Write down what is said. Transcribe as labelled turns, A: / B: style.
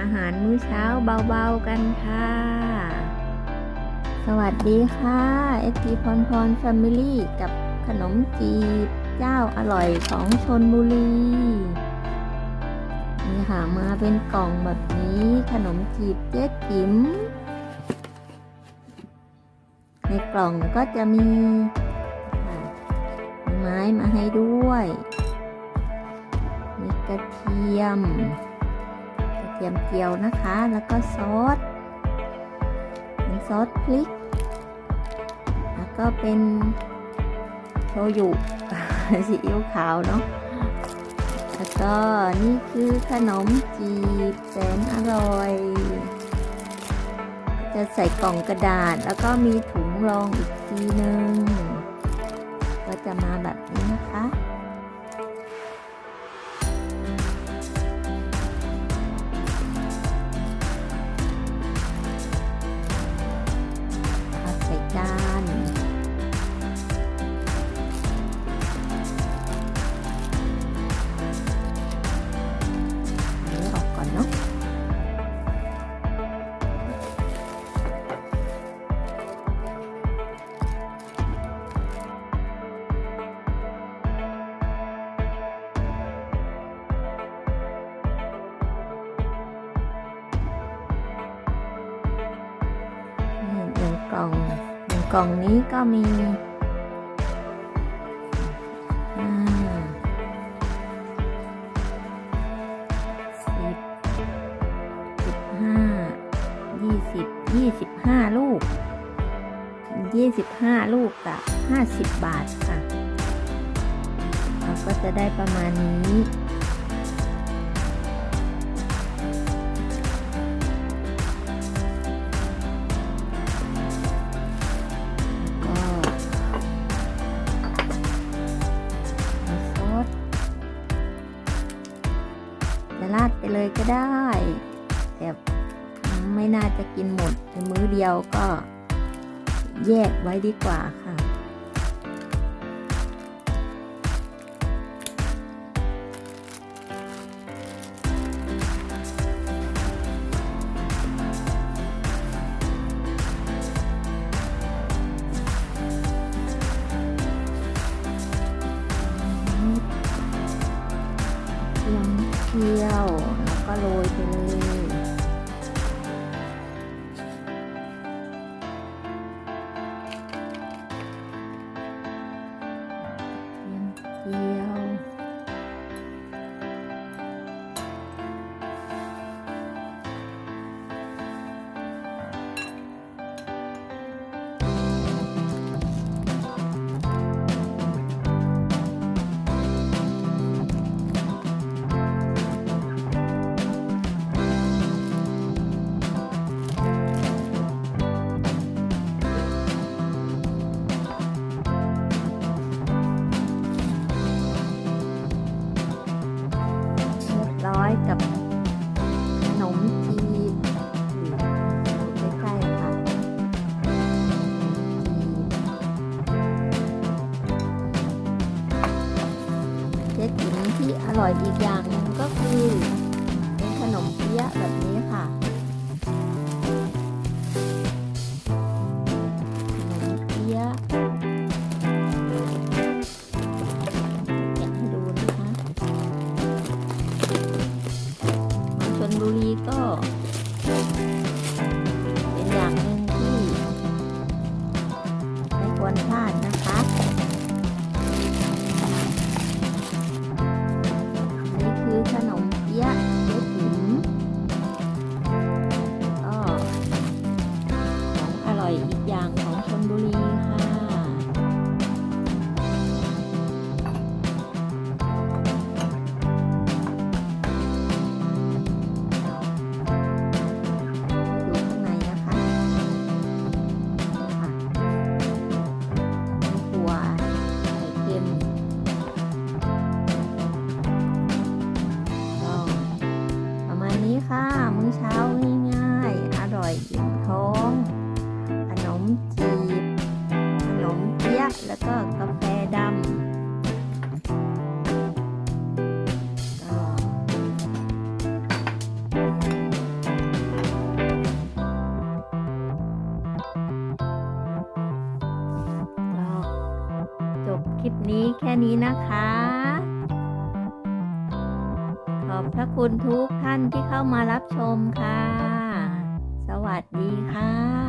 A: อาหารมื้อเช้าเบาๆกันค่ะ สวัสดีค่ะเอทีพรพรแฟมิลี่กับขนมจีบเจ้าอร่อยของชนบุรีนี่ค่ะมาเป็นกล่องแบบนี้ขนมจีบเจ๊จิ๋มในกล่องก็จะมีไม้มาให้ด้วย มีกระเทียม ทียมเจียวนะคะ แล้วก็ซอส เป็นซอสพริก แล้วก็เป็นโชยุซีอิ๊วขาวเนาะ แล้วก็นี่คือขนมจีบแสนอร่อย จะใส่กล่องกระดาษแล้วก็มีถุงรองอีกทีหนึ่งก็จะมาแบบนี้นะคะ กล่องหนึ่งกล่องนี้ก็มีห้าสิบสิบห้ายี่สิบยี่สิบห้าลูกยี่สิบห้าลูกกับห้าสิบบาทค่ะ เราก็จะได้ประมาณนี้ ราดไปเลยก็ได้ แต่ไม่น่าจะกินหมดในมื้อเดียวก็แยกไว้ดีกว่าค่ะ เที่ยว แล้วก็โรยไปเลยเคี่ยว กินที่อร่อยอีกอย่างหนึงก็คือเป็นขนมเปี๊ยะแบบนี้ค่ะ แล้วก็กาแฟดำก็จบคลิปนี้แค่นี้นะคะ ขอบพระคุณทุกท่านที่เข้ามารับชมค่ะ สวัสดีค่ะ